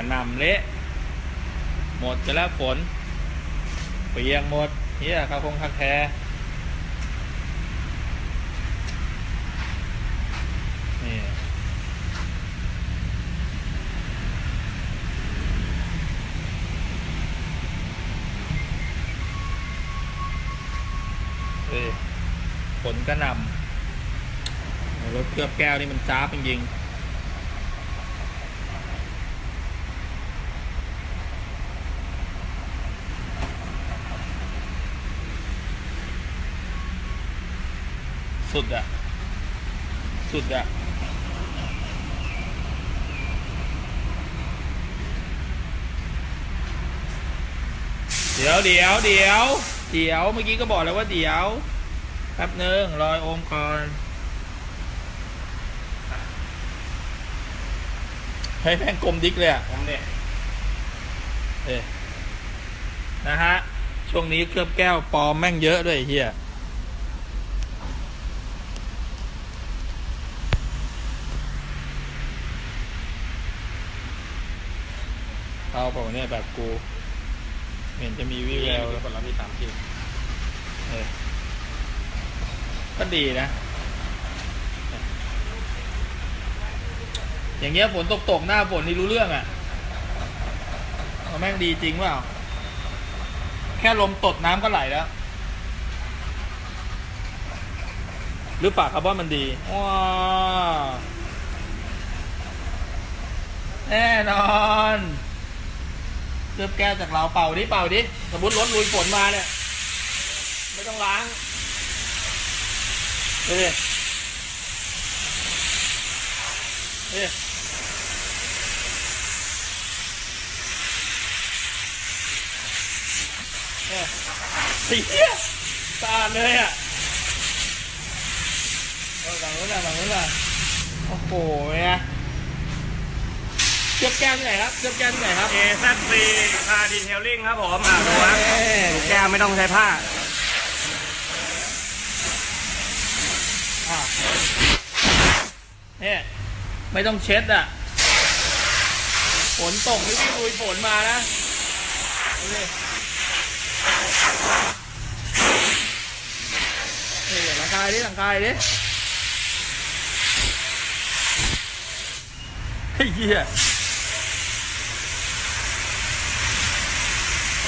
กันนำเละ หมดจะแล้วฝนเปียกหมดเฮียคาคงคาแคนี่เอ้ฝนกระหน่ำรถเคลือบแก้วนี่มันจ้าจริงๆ สุดอะสุดอะเดี๋ยวเดี๋ยวเดี๋ยวเดี๋ยวเมื่อกี้ก็บอกแล้วว่าเดี๋ยวแป๊บหนึ่งรอยโอมก่อนให้แม่งกลมดิกเลยอะผมเนี่ยเออนะฮะ ช่วงนี้เคลือบแก้วปลอมแม่งเยอะด้วยไอ้เฮีย เอาเปล่าเนี่ยแบบกูไม่เห็นจะมีวิพี่แวแวววเลยคนละมีสามคิวเออก็ดีนะ อย่างเงี้ยฝนตกตกๆหน้าฝนนี่รู้เรื่องอะ่ะเอาแม่งดีจริงเปล่า แค่ลมตดน้ำก็ไหลแล้ว หรือฝาคาร์บอนมันดีว้าวแน่นอนเค ลือบแก้วจากเราเป่าดิเป่าดิสมมติรถลุยฝนมาเนี่ย ไม่ต้องล้างดูดินี่เนี่ยสีเหี้ยสะอาดเลยอะเอาหลังนู้นน่ะหลังนู้นน่ะโอ้โหเนี่ย เชือบแก้วที่ไหนครับเชือบแก้วที่ไหนครับเอแซซีคาดีเทลลิ่งครับผมอะดูนะเอ้ยแก้วไม่ต้องใช้ผ้าอะเนี่ยไม่ต้องเช็ดอะฝนตกไม่วิ่งลุยฝนมานะดูดินี่หลังคายดิหลังคายดิไอ้เหี้ย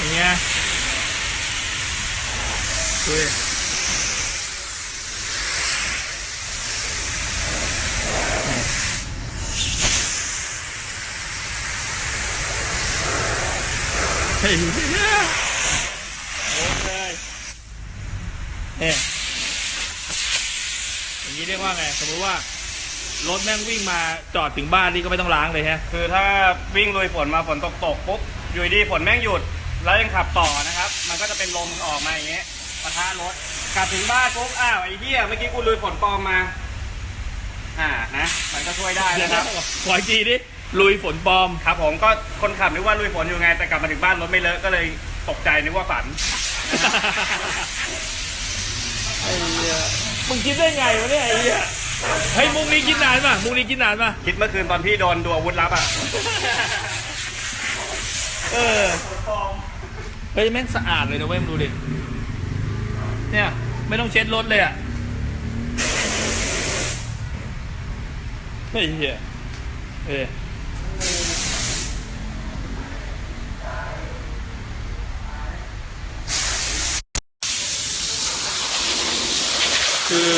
อย่างเงี้ยดูดิเหี้ยโอ้เลยเนี่ยอย่างนี้เรียกว่าไง สมมติว่ารถแม่งวิ่งมาจอดถึงบ้านนี่ก็ไม่ต้องล้างเลยฮะ คือถ้าวิ่งลุยฝนมาฝนตกตกปุ๊บอยู่ดีฝนแม่งหยุด แล้วยังขับต่อนะครับ มันก็จะเป็นลมออกมาอย่างเงี้ยปะทะรถกลับถึงบ้านปุ๊บอ้าวไอ้เหี้ยเมื่อกี้กูลุยฝนปลอมมา อ่านะ มันก็ช่วยได้นะครับ ขออีกทีดิลุยฝนปลอม ครับผมก็คนขับนึกว่าลุยฝนอยู่ไง แต่กลับมาถึงบ้านรถไม่เลอะก็เลยตกใจนึกว่าฝันไอ้เหี้ยมึงคิดได้ไงวะเนี่ยไอ้เหี้ยเฮ้ยมุกนี้คิดนานป่ะมุกนี้คิดนานป่ะคิดเมื่อคืนตอนพี่โดนดูอาวุธลับอะ เออ เฮ้ยแม่งสะอาดเลยนะเว้ยมึงดูดิ เนี่ย ไม่ต้องเช็ดรถเลยอะไอ้เหี้ยเออคือ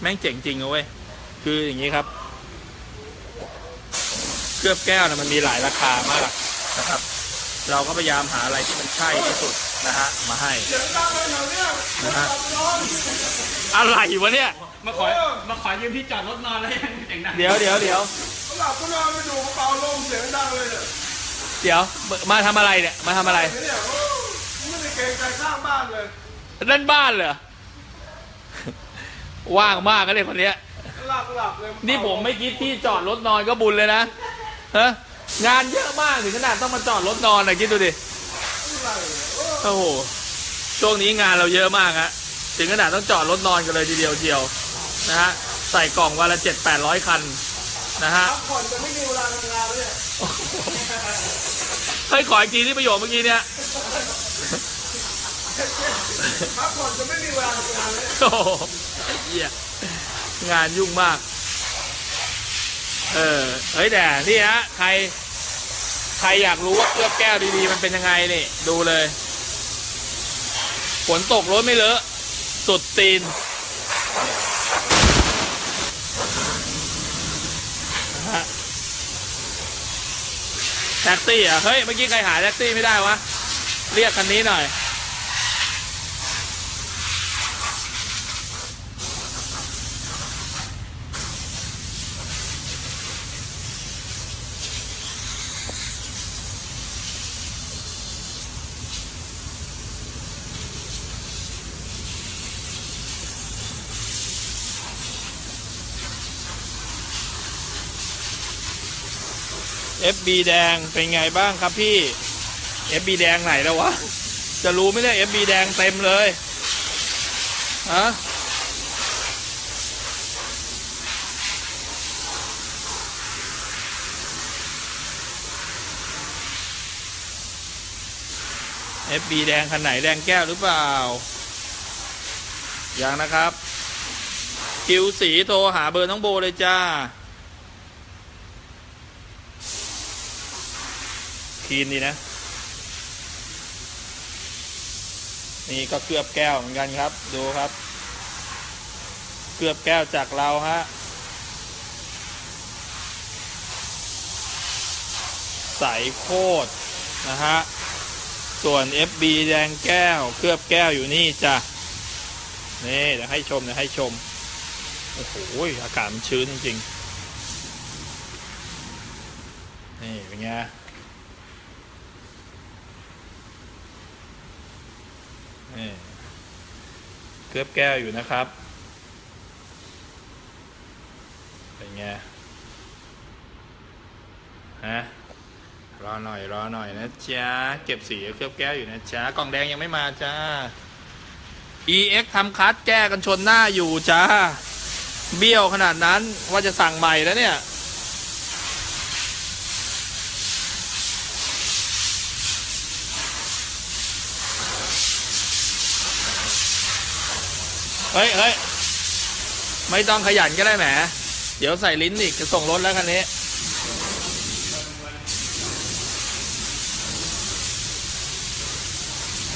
แม่งเจ๋งจริงนะเว้ย คืออย่างนี้ครับ เคลือบแก้วนะมันมีหลายราคามากนะครับ เราก็พยายามหาอะไรที่มันใช่ที่สุดนะฮะมาให้นะฮะอะไรวะเนี่ย มาขอมาขอยืมที่จอดรถนอนแล้วยังเสียงดังเดี๋ยวเดี๋ยวเดี๋ยวหลับก็นอนไม่ดูกระเป๋าลมเสียงดังเลยเนี่ยเดี๋ยวมาทำอะไรเนี่ยมาทำอะไรเนี่ยโอ้ไม่ได้เกรงใจข้างบ้านเลยนั่นบ้านเหรอว่างมากก็เลยคนเนี้ยหลับหลับเลยนี่ผมไม่คิดที่จอดรถนอนก็บุญเลยนะฮะ งานเยอะมากถึงขนาดต้องมาจอดรถนอนนะคิดดูดิ โอ้โห ช่วงนี้งานเราเยอะมากฮะ ถึงขนาดต้องจอดรถนอนกันเลยทีเดียวเดียวนะฮะ ใส่กล่องวันละเจ็ดแปดร้อยคันนะฮะพักผ่อนจะไม่มีเวลาทำงานแล้วเนี่ยเฮ้ยขออีกทีที่ประโยคเมื่อกี้เนี่ยพักผ่อนจะไม่มีเวลาทำงานแล้วเนี่ยโอ้โหไอ้เหี้ยงานยุ่งมาก เออเฮ้ยแต่นี่ฮะใคร ใครอยากรู้ว่าเคลือบแก้วดีๆมันเป็นยังไงนี่ ดูเลยฝนตกรถไม่เลอะ สุดตีนนะฮะแท็กซี่อะ เฮ้ย เมื่อกี้ใครหาแท็กซี่ไม่ได้วะ เรียกคันนี้หน่อย FB แดงเป็นไงบ้างครับพี่ FB แดงไหนแล้ววะ จะรู้ไมเนี่ย FB แดงเต็มเลยฮะเอฟบีแดงคันไหนแดงแก้วหรือเปล่ายังนะครับ คิวสีโทรหาเบอร์น้องโบเลยจ้า คีนดีนะ นี่ก็เกลือบแก้วเหมือนกันครับ ดูครับ เกลือบแก้วจากเราฮะใสโคตรนะฮะ ส่วน FB แดงแก้ว เคลือบแก้วอยู่นี่จ้ะ นี่เดี๋ยวให้ชมเดี๋ยวให้ชม โอ้โห อากาศมันชื้นจริงๆ นี่เป็นไง นี่เคลือบแก้วอยู่นะครับเป็นไงฮะรอหน่อยรอหน่อยนะจ๊ะเก็บสีเคลือบแก้วอยู่นะจ๊ะกล่องแดงยังไม่มาจ้า EX ทำคัดแก้กันชนหน้าอยู่จ้า เบี้ยวขนาดนั้นว่าจะสั่งใหม่แล้วเนี่ย เฮ้ยเฮ้ยไม่ต้องขยันก็ได้แหม เดี๋ยวใส่ลิ้นอีกจะส่งรถแล้วคันนี้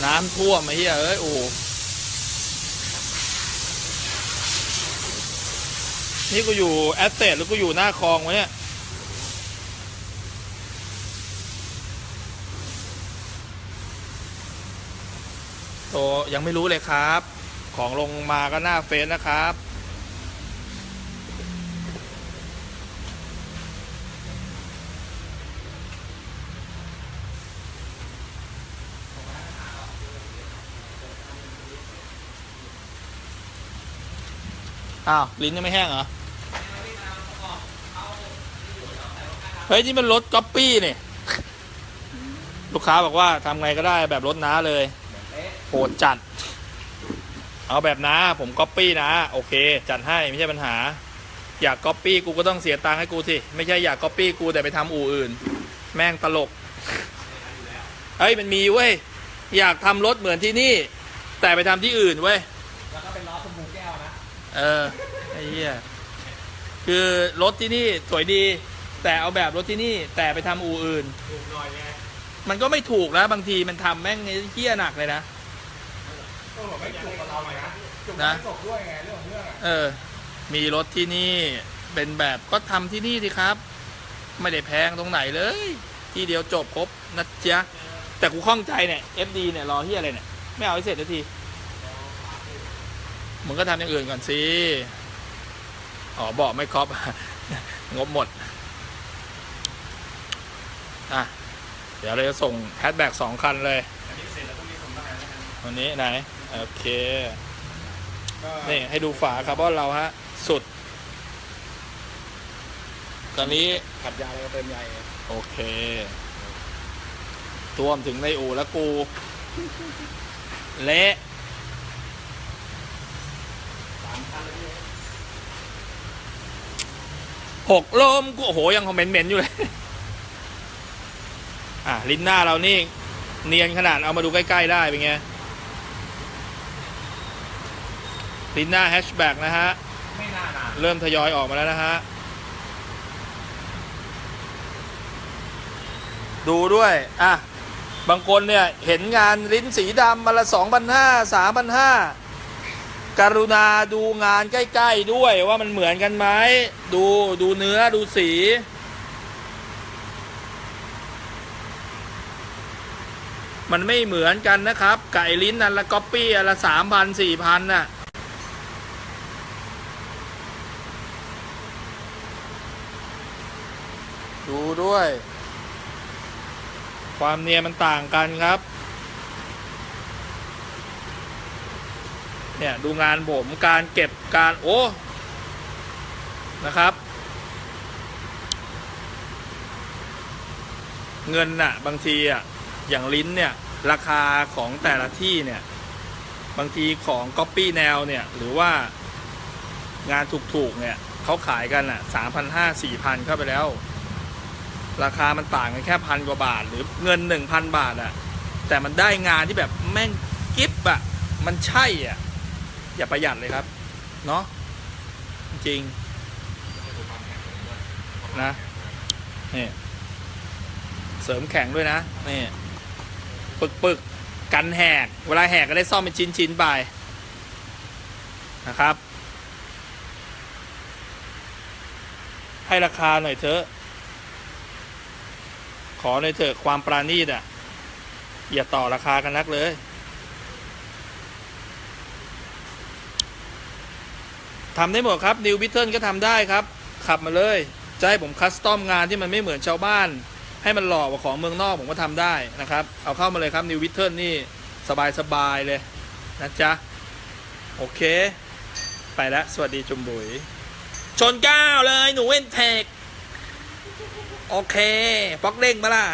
น้ำท่วมไอ้เหี้ยเอ้ยโอ้นี่กูอยู่แอสเซทหรือกูอยู่หน้าคลองวะเนี่ยโตยังไม่รู้เลยครับ ของลงมาก็หน้าเฟซนะครับ อ้าว ลิ้นยังไม่แห้งเหรอ เฮ้ย นี่มันรถก๊อปปี้นี่ลูกค้าบอกว่าทำไงก็ได้แบบรถน้าเลยโหดจัด เอาแบบน้าผมก๊อปปี้นะ โอเค จัดให้ไม่ใช่ปัญหา อยากก๊อปปี้กูก็ต้องเสียตังค์ให้กูสิ ไม่ใช่อยากก๊อปปี้กูแต่ไปทำอู่อื่น แม่งตลกเฮ้ยมันมีเว้ย อยากทำรถเหมือนที่นี่ แต่ไปทำที่อื่นเว้ย แล้วก็เป็นล้อชมพูแก้วนะ เออ ไอ้เหี้ย คือรถที่นี่สวยดี แต่เอาแบบรถที่นี่แต่ไปทำอู่อื่น ถูกหน่อยไง มันก็ไม่ถูกนะบางทีมันทำแม่งไอ้เหี้ยหนักเลยนะ ก็บอกไม่ถูกกับเราไงนะถูกนะไม่ตกด้วยไงเรื่องของเรื่องอะเออ มีรถที่นี่เป็นแบบก็ทำที่นี่สิครับ ไม่ได้แพงตรงไหนเลย ที่เดียวจบครบนะจ๊ะแต่กูข้องใจเนี่ย FD เนี่ยรอเฮียอะไรเนี่ย ไม่เอาให้เสร็จสักทีมึงก็ทำอย่างอื่นก่อนสิ อ๋อบอกไม่ครอบ งบหมด อะ เดี๋ยวเราจะส่งแฮชแบ็กสองคันเลย มาแล้วกันวันนี้ไหน โอเคก็นี่ ให้ดูฝาคาร์บอนเราฮะ สุด ตอนนี้ขัดยาอะไรก็เต็มใหญ่โอเคท่วมถึงในอู่แล้วกู เละสามพันเลยพี่โหกลมกูโอ้โห ยังคอมเมนต์เหม็นอยู่เลย อะ ลิ้นหน้าเรานี่ เนียนขนาดเอามาดูใกล้ ๆ ได้เป็นไง ลิ้นหน้าแฮชแบ็กนะฮะ ไม่น่านานเริ่มทยอยออกมาแล้วนะฮะ ดูด้วย อะ บางคนเนี่ย เห็นงานลิ้นสีดำมาละสองพันห้าสามพันห้าการุณาดูงานใกล้ๆด้วยว่ามันเหมือนกันไหมดูดูเนื้อดูสี มันไม่เหมือนกันนะครับ ไก่ลิ้นอันละก๊อปปี้อันละสามพันสี่พันน่ะ ดูด้วย ความเนียนมันต่างกันครับ เนี่ย ดูงานผมการเก็บการโอ้ นะครับ เงินน่ะ บางทีอะ อย่างลิ้นเนี่ย ราคาของแต่ละที่เนี่ย บางทีของก๊อปปี้แนวเนี่ย หรือว่างานถูกๆเนี่ยเขาขายกันอะสามพันห้าสี่พันเข้าไปแล้ว ราคามันต่างกันแค่พันกว่าบาท หรือเงินหนึ่งพันบาทอะแต่มันได้งานที่แบบแม่งกิฟต์อะมันใช่อะอย่าประหยัดเลยครับ เนาะจริงนะนี่เสริมแข็งด้วยนะนี่ปึกปึกกันแหก เวลาแหกก็ได้ซ่อมเป็นชิ้นชิ้นๆไปนะครับ ให้ราคาหน่อยเถอะ ขอเลยเถอะความปราณีตอะ อย่าต่อราคากันนักเลย ทำได้หมดครับนิวบิทเทิลก็ทำได้ครับ ขับมาเลยจะให้ผมคัสตอมงานที่มันไม่เหมือนชาวบ้าน ให้มันหล่อกว่าของเมืองนอกผมก็ทำได้นะครับ เอาเข้ามาเลยครับนิวบิทเทิลนี่สบายสบายๆเลยนะจ๊ะ โอเค ไปแล้ว สวัสดีจุมบุ๋ยชนก้าวเลยหนูเว้นเทค โอเคป๊อกเด้งมาล่ะ